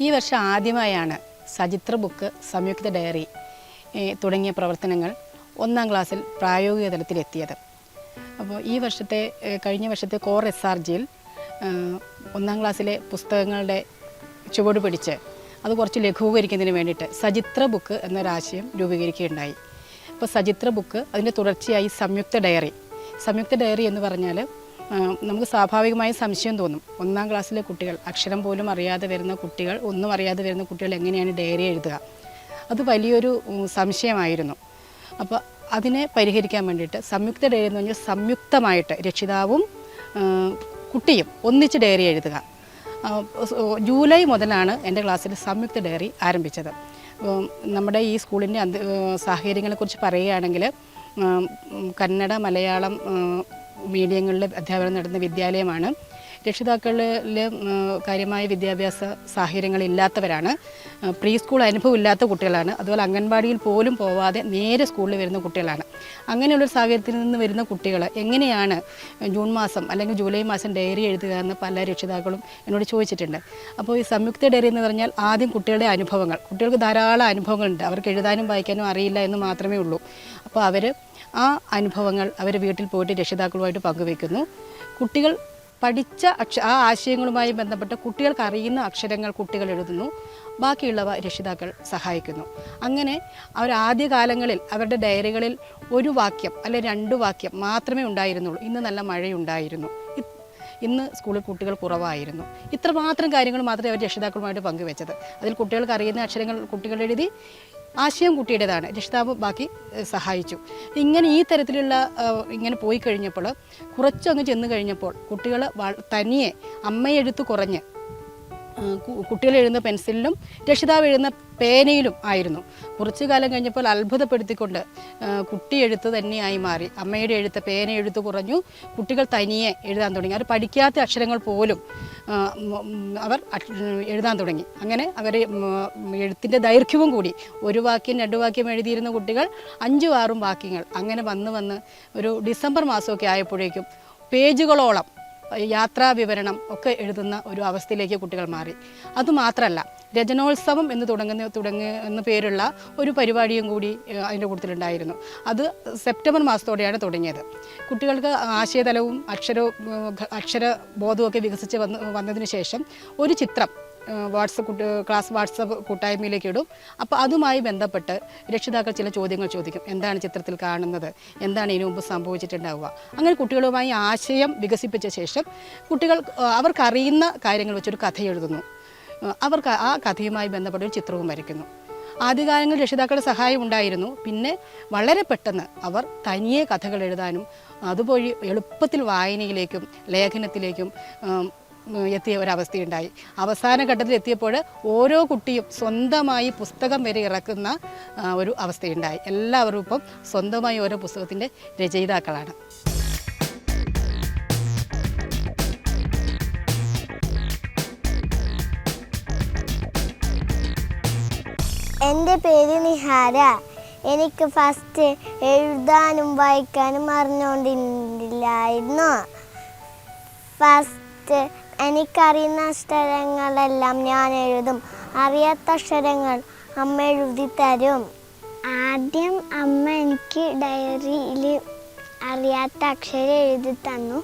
ഈ വർഷം ആദ്യമായാണ് സചിത്ര ബുക്ക് സംയുക്ത ഡയറി തുടങ്ങിയ പ്രവർത്തനങ്ങൾ ഒന്നാം ക്ലാസ്സിൽ പ്രായോഗിക തലത്തിലെത്തിയത് അപ്പോൾ ഈ വർഷത്തെ കഴിഞ്ഞ വർഷത്തെ കോർ എസ് ആർ ജിയിൽ ഒന്നാം ക്ലാസ്സിലെ പുസ്തകങ്ങളുടെ ചുവട് പിടിച്ച് അത് കുറച്ച് ലഘൂകരിക്കുന്നതിന് വേണ്ടിയിട്ട് സചിത്ര ബുക്ക് എന്നൊരാശയം രൂപീകരിക്കുകയുണ്ടായി. അപ്പോൾ സചിത്ര ബുക്ക് അതിന്റെ തുടർച്ചയായി സംയുക്ത ഡയറി സംയുക്ത ഡയറി എന്ന് പറഞ്ഞാൽ നമുക്ക് സ്വാഭാവികമായി സംശയം തോന്നും. ഒന്നാം ക്ലാസ്സിലെ കുട്ടികൾ അക്ഷരം പോലും അറിയാതെ വരുന്ന കുട്ടികൾ ഒന്നും അറിയാതെ വരുന്ന കുട്ടികൾ എങ്ങനെയാണ് ഡയറി എഴുതുക? അത് വലിയൊരു സംശയമായിരുന്നു. അപ്പോൾ അതിനെ പരിഹരിക്കാൻ വേണ്ടിയിട്ട് സംയുക്ത ഡയറി എന്ന് പറഞ്ഞാൽ സംയുക്തമായിട്ട് രക്ഷിതാവും കുട്ടിയും ഒന്നിച്ച് ഡയറി എഴുതുക. ജൂലൈ മുതലാണ് എന്റെ ക്ലാസ്സിൽ സംയുക്ത ഡയറി ആരംഭിച്ചത്. നമ്മുടെ ഈ സ്കൂളിന്റെ സാഹചര്യങ്ങളെക്കുറിച്ച് പറയുകയാണെങ്കിൽ കന്നഡ മലയാളം മീഡിയങ്ങളിൽ അധ്യാപനം നടത്തുന്ന വിദ്യാലയമാണ്. രക്ഷിതാക്കളിൽ കാര്യമായ വിദ്യാഭ്യാസ സാഹചര്യങ്ങളില്ലാത്തവരാണ്. പ്രീ സ്കൂൾ അനുഭവം ഇല്ലാത്ത കുട്ടികളാണ്. അതുപോലെ അംഗൻവാടിയിൽ പോലും പോവാതെ നേരെ സ്കൂളിൽ വരുന്ന കുട്ടികളാണ്. അങ്ങനെയുള്ളൊരു സാഹചര്യത്തിൽ നിന്ന് വരുന്ന കുട്ടികൾ എങ്ങനെയാണ് ജൂൺ മാസം അല്ലെങ്കിൽ ജൂലൈ മാസം ഡയറി എഴുതുക എന്ന് പല രക്ഷിതാക്കളും എന്നോട് ചോദിച്ചിട്ടുണ്ട്. അപ്പോൾ ഈ സംയുക്ത ഡയറി എന്ന് പറഞ്ഞാൽ ആദ്യം കുട്ടികളുടെ അനുഭവങ്ങൾ. കുട്ടികൾക്ക് ധാരാളം അനുഭവങ്ങളുണ്ട്. അവർക്ക് എഴുതാനും വായിക്കാനും അറിയില്ല എന്ന് മാത്രമേ ഉള്ളൂ. അപ്പോൾ അവർ ആ അനുഭവങ്ങൾ അവർ വീട്ടിൽ പോയിട്ട് രക്ഷിതാക്കളുമായിട്ട് പങ്കുവെക്കുന്നു. കുട്ടികൾ പഠിച്ച അക്ഷ ആ ആശയങ്ങളുമായി ബന്ധപ്പെട്ട് കുട്ടികൾക്ക് അറിയുന്ന അക്ഷരങ്ങൾ കുട്ടികൾ എഴുതുന്നു. ബാക്കിയുള്ളവ രക്ഷിതാക്കൾ സഹായിക്കുന്നു. അങ്ങനെ അവർ ആദ്യകാലങ്ങളിൽ അവരുടെ ഡയറികളിൽ ഒരു വാക്യം അല്ലെ രണ്ട് വാക്യം മാത്രമേ ഉണ്ടായിരുന്നുള്ളൂ. ഇന്ന് നല്ല മഴയുണ്ടായിരുന്നു. ഇന്ന് സ്കൂളിൽ കുട്ടികൾ കുറവായിരുന്നു. ഇത്രമാത്രം കാര്യങ്ങൾ മാത്രമേ അവർ രക്ഷിതാക്കളുമായിട്ട് പങ്കുവെച്ചത്. അതിൽ കുട്ടികൾക്ക് അറിയുന്ന അക്ഷരങ്ങൾ കുട്ടികൾ എഴുതി ആശയം കുട്ടിയുടേതാണ്. രക്ഷിതാവ് ബാക്കി സഹായിച്ചു. ഇങ്ങനെ ഈ തരത്തിലുള്ള ഇങ്ങനെ പോയി കഴിഞ്ഞപ്പോൾ കുറച്ചങ്ങ് ചെന്ന് കഴിഞ്ഞപ്പോൾ കുട്ടികൾ തനിയെ അമ്മയെഴുത്ത് കുറഞ്ഞ് കുട്ടികൾ എഴുതുന്ന പെൻസിലിലും രക്ഷിതാവ് എഴുതുന്ന പേനയിലും ആയിരുന്നു. കുറച്ചു കാലം കഴിഞ്ഞപ്പോൾ അത്ഭുതപ്പെടുത്തിക്കൊണ്ട് കുട്ടി എഴുത്ത് തന്നെയായി മാറി. അമ്മയുടെ എഴുത്ത് പേന എഴുത്ത് കുറഞ്ഞു. കുട്ടികൾ തനിയെ എഴുതാൻ തുടങ്ങി. അവർ പഠിക്കാത്ത അക്ഷരങ്ങൾ പോലും അവർ എഴുതാൻ തുടങ്ങി. അങ്ങനെ അവർ എഴുത്തിന്റെ ദൈർഘ്യവും കൂടി. ഒരു വാക്യം രണ്ട് വാക്യം എഴുതിയിരുന്ന കുട്ടികൾ അഞ്ചും ആറും വാക്യങ്ങൾ. അങ്ങനെ വന്ന് വന്ന് ഒരു ഡിസംബർ മാസമൊക്കെ ആയപ്പോഴേക്കും പേജുകളോളം യാത്രാ വിവരണം ഒക്കെ എഴുതുന്ന ഒരു അവസ്ഥയിലേക്ക് കുട്ടികൾ മാറി. അതുമാത്രമല്ല രചനോത്സവം എന്ന് തുടങ്ങുന്ന തുടങ്ങുന്ന എന്ന പേരുള്ള ഒരു പരിപാടിയും കൂടി അതിന്റെ കൂട്ടത്തിലുണ്ടായിരുന്നു. അത് സെപ്റ്റംബർ മാസത്തോടെയാണ് തുടങ്ങിയത്. കുട്ടികൾക്ക് ആശയതലവും അക്ഷര അക്ഷര ബോധവും അക്ഷരബോധവും ഒക്കെ വികസിച്ച് വന്ന് വന്നതിന് ശേഷം ഒരു ചിത്രം വാട്സപ്പ് ക്ലാസ് വാട്സപ്പ് കൂട്ടായ്മയിലേക്ക് ഇടും. അപ്പോൾ അതുമായി ബന്ധപ്പെട്ട് രക്ഷിതാക്കൾ ചില ചോദ്യങ്ങൾ ചോദിക്കും. എന്താണ് ചിത്രത്തിൽ കാണുന്നത്? എന്താണ് ഇതിനു മുമ്പ് സംഭവിച്ചിട്ടുണ്ടാവുക? അങ്ങനെ കുട്ടികളുമായി ആശയം വികസിപ്പിച്ച ശേഷം കുട്ടികൾ അവർക്കറിയുന്ന കാര്യങ്ങൾ വെച്ചൊരു കഥ എഴുതുന്നു. അവർക്ക് ആ കഥയുമായി ബന്ധപ്പെട്ട ഒരു ചിത്രവും വരയ്ക്കുന്നു. ആദ്യകാലങ്ങളിൽ രക്ഷിതാക്കളുടെ സഹായം ഉണ്ടായിരുന്നു. പിന്നെ വളരെ പെട്ടെന്ന് അവർ തനിയെ കഥകൾ എഴുതാനും അതുവഴി എളുപ്പത്തിൽ വായനയിലേക്കും ലേഖനത്തിലേക്കും എത്തിയ ഒരവസ്ഥയുണ്ടായി. അവസാന ഘട്ടത്തിൽ എത്തിയപ്പോൾ ഓരോ കുട്ടിയും സ്വന്തമായി പുസ്തകം വരെ ഇറക്കുന്ന ഒരു അവസ്ഥയുണ്ടായി. എല്ലാവരും ഇപ്പം സ്വന്തമായി ഓരോ പുസ്തകത്തിന്റെ രചയിതാക്കളാണ്. എന്റെ പേര് നിഹാര. എനിക്ക് ഫസ്റ്റ് എഴുതാനും വായിക്കാനും അറിഞ്ഞുകൊണ്ടില്ലായിരുന്നു ഫസ്റ്റ് എനിക്കറിയുന്ന അക്ഷരങ്ങളെല്ലാം ഞാൻ എഴുതും. അറിയാത്ത അക്ഷരങ്ങൾ അമ്മ എഴുതി തരും. ആദ്യം അമ്മ എനിക്ക് ഡയറിയിൽ അറിയാത്ത അക്ഷരം എഴുതി തന്നു.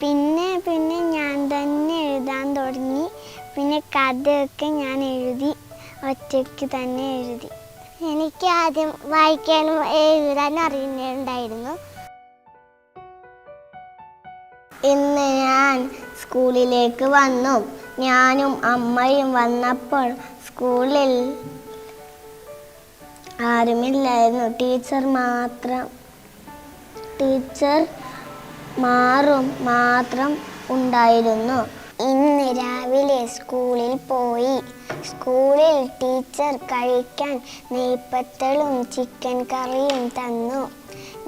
പിന്നെ പിന്നെ ഞാൻ തന്നെ എഴുതാൻ തുടങ്ങി. പിന്നെ കഥയൊക്കെ ഞാൻ എഴുതി ഒറ്റയ്ക്ക് തന്നെ എഴുതി. എനിക്ക് ആദ്യം വായിക്കാനും എഴുതാനും അറിയുന്നുണ്ടായിരുന്നു ഇന്ന് ഞാൻ സ്കൂളിലേക്ക് വന്നു. ഞാനും അമ്മയും വന്നപ്പോൾ സ്കൂളിൽ ആരുമില്ലായിരുന്നു. ടീച്ചർ മാത്രം. ടീച്ചർ മാറും മാത്രം ഉണ്ടായിരുന്നു. ഇന്ന് രാവിലെ സ്കൂളിൽ പോയി. സ്കൂളിൽ ടീച്ചർ കഴിക്കാൻ നെയ്പ്പത്തളും ചിക്കൻ കറിയും തന്നു.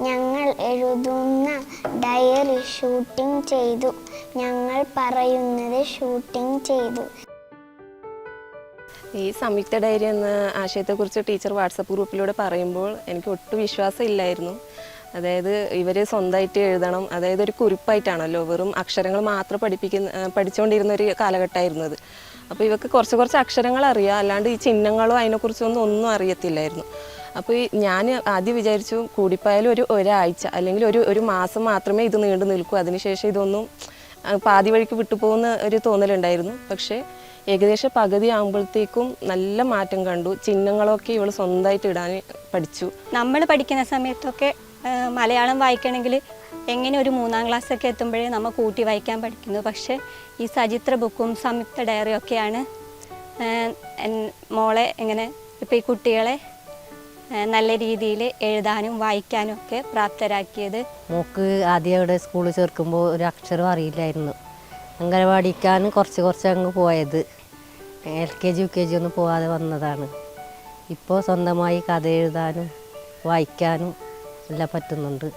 ഞങ്ങൾ എഴുതുന്ന ഡയറി ഷൂട്ടിംഗ് ചെയ്തു. ഞങ്ങൾ പറയുന്നത് ഷൂട്ടിംഗ് ചെയ്തു. ഈ സംയുക്ത ഡയറി എന്ന ആശയത്തെക്കുറിച്ച് ടീച്ചർ വാട്സപ്പ് ഗ്രൂപ്പിലൂടെ പറയുമ്പോൾ എനിക്ക് ഒട്ടും വിശ്വാസം ഇല്ലായിരുന്നു. അതായത് ഇവർ സ്വന്തമായിട്ട് എഴുതണം. അതായത് ഒരു കുറിപ്പായിട്ടാണല്ലോ വെറും അക്ഷരങ്ങൾ മാത്രം പഠിപ്പിക്കുന്ന പഠിച്ചുകൊണ്ടിരുന്ന ഒരു കാലഘട്ടമായിരുന്നത്. അപ്പോൾ ഇവർക്ക് കുറച്ച് കുറച്ച് അക്ഷരങ്ങൾ അറിയാം. അല്ലാണ്ട് ഈ ചിഹ്നങ്ങളോ അതിനെക്കുറിച്ചൊന്നും ഒന്നും അറിയത്തില്ലായിരുന്നു. അപ്പോൾ ഈ ഞാൻ ആദ്യം വിചാരിച്ചു കൂടിപ്പോയാലും ഒരു ഒരാഴ്ച അല്ലെങ്കിൽ ഒരു ഒരു മാസം മാത്രമേ ഇത് നീണ്ടു നിൽക്കൂ. അതിനുശേഷം ഇതൊന്നും പാതി വഴിക്ക് വിട്ടുപോകുന്ന ഒരു തോന്നലുണ്ടായിരുന്നു. പക്ഷേ ഏകദേശം പകുതി ആകുമ്പോഴത്തേക്കും നല്ല മാറ്റം കണ്ടു. ചിഹ്നങ്ങളൊക്കെ ഇവൾ സ്വന്തമായിട്ട് ഇടാൻ പഠിച്ചു. നമ്മൾ പഠിക്കുന്ന സമയത്തൊക്കെ മലയാളം വായിക്കണമെങ്കിൽ എങ്ങനെ ഒരു മൂന്നാം ക്ലാസ്സൊക്കെ എത്തുമ്പോഴേ നമ്മൾ കൂട്ടി വായിക്കാൻ പഠിക്കുന്നു. പക്ഷേ ഈ സചിത്ര ബുക്കും സംയുക്ത ഡയറിയും ഒക്കെയാണ് മോളെ എങ്ങനെ ഇപ്പോൾ ഈ കുട്ടികളെ നല്ല രീതിയിൽ എഴുതാനും വായിക്കാനും ഒക്കെ പ്രാപ്തരാക്കിയത്. മോക്ക് ആദ്യം അവിടെ സ്കൂളിൽ ചേർക്കുമ്പോൾ ഒരു അക്ഷരം അറിയില്ലായിരുന്നു. അംഗനവാടിക്കാണ് കുറച്ച് കുറച്ച് അങ്ങ് പോയത്. L K G U K G ഒന്നും പോവാതെ വന്നതാണ്. ഇപ്പോൾ സ്വന്തമായി കഥ എഴുതാനും വായിക്കാനും എല്ലാം പറ്റുന്നുണ്ട്.